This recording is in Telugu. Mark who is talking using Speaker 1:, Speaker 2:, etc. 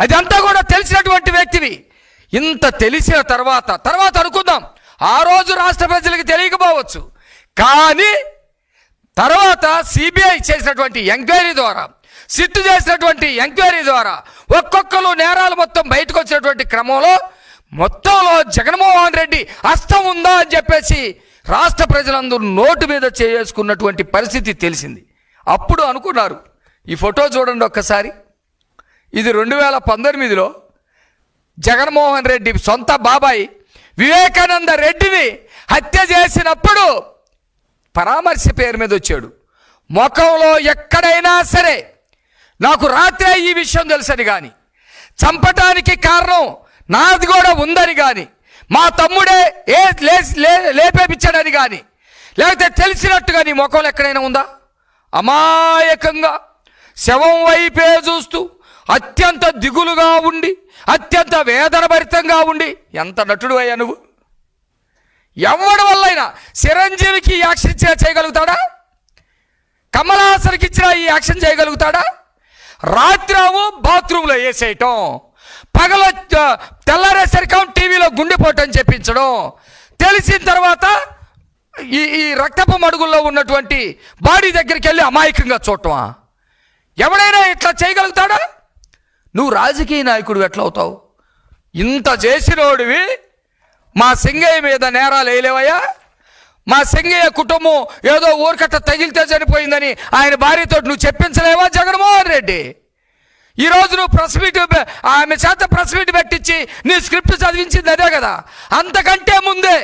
Speaker 1: అదంతా కూడా తెలిసినటువంటి వ్యక్తివి. ఇంత తెలిసిన తర్వాత తర్వాత అనుకుందాం. ఆ రోజు రాష్ట్ర ప్రజలకు తెలియకపోవచ్చు. కానీ తర్వాత సిబిఐ చేసినటువంటి ఎంక్వైరీ ద్వారా సిట్టు చేసినటువంటి ఎంక్వైరీ ద్వారా ఒక్కొక్కరు నేరాలు మొత్తం బయటకు వచ్చినటువంటి క్రమంలో మొత్తంలో జగన్మోహన్ రెడ్డి హస్తం ఉందా అని చెప్పేసి రాష్ట్ర ప్రజలందరూ నోటు మీద చేసుకున్నటువంటి పరిస్థితి తెలిసింది. అప్పుడు అనుకున్నారు. ఈ ఫోటో చూడండి ఒక్కసారి. ఇది రెండు వేల పంతొమ్మిదిలో జగన్మోహన్ రెడ్డి సొంత బాబాయి వివేకానంద రెడ్డిని హత్య చేసినప్పుడు పరామర్శ పేరు మీద వచ్చాడు. ముఖంలో ఎక్కడైనా సరే నాకు రాత్రే ఈ విషయం తెలుసని కానీ చంపటానికి కారణం నాది కూడా ఉందని కానీ మా తమ్ముడే ఏ లే లేపేపించాడని కానీ లేకపోతే తెలిసినట్టుగా నీ ముఖంలో ఎక్కడైనా ఉందా? అమాయకంగా శవం వైపే చూస్తూ అత్యంత దిగులుగా ఉండి అత్యంత వేదన భరితంగా ఉండి ఎంత నటుడు అయ్యా నువ్వు? ఎవడి వల్లైనా చిరంజీవికి యాక్షన్ చేయగలుగుతాడా? కమలాసరికి ఇచ్చిన ఈ యాక్షన్ చేయగలుగుతాడా? రాత్రావు బాత్రూంలో వేసేయటం పగల తెల్లారేసరికి టీవీలో గుండెపోటు చెప్పించడం తెలిసిన తర్వాత ఈ ఈ రక్తపు మడుగుల్లో ఉన్నటువంటి బాడీ దగ్గరికి వెళ్ళి అమాయకంగా చూడటమా? ఎవడైనా ఇట్లా చేయగలుగుతాడా? నువ్వు రాజకీయ నాయకుడు ఎట్లా అవుతావు ఇంత చేసినోడివి మా సింగయ్య మీద నేరాలు వేయలేవయ్యా? మా సింగయ్య కుటుంబం ఏదో ఊరికట్ట తగిలితే చనిపోయిందని ఆయన భార్యతో నువ్వు చెప్పించలేవా జగన్మోహన్ రెడ్డి? ఈరోజు నువ్వు ప్రెస్ మీట్ ఆమె చేత ప్రెస్ మీట్ పెట్టించి నీ స్క్రిప్ట్ చదివించింది అదే కదా? అంతకంటే ముందే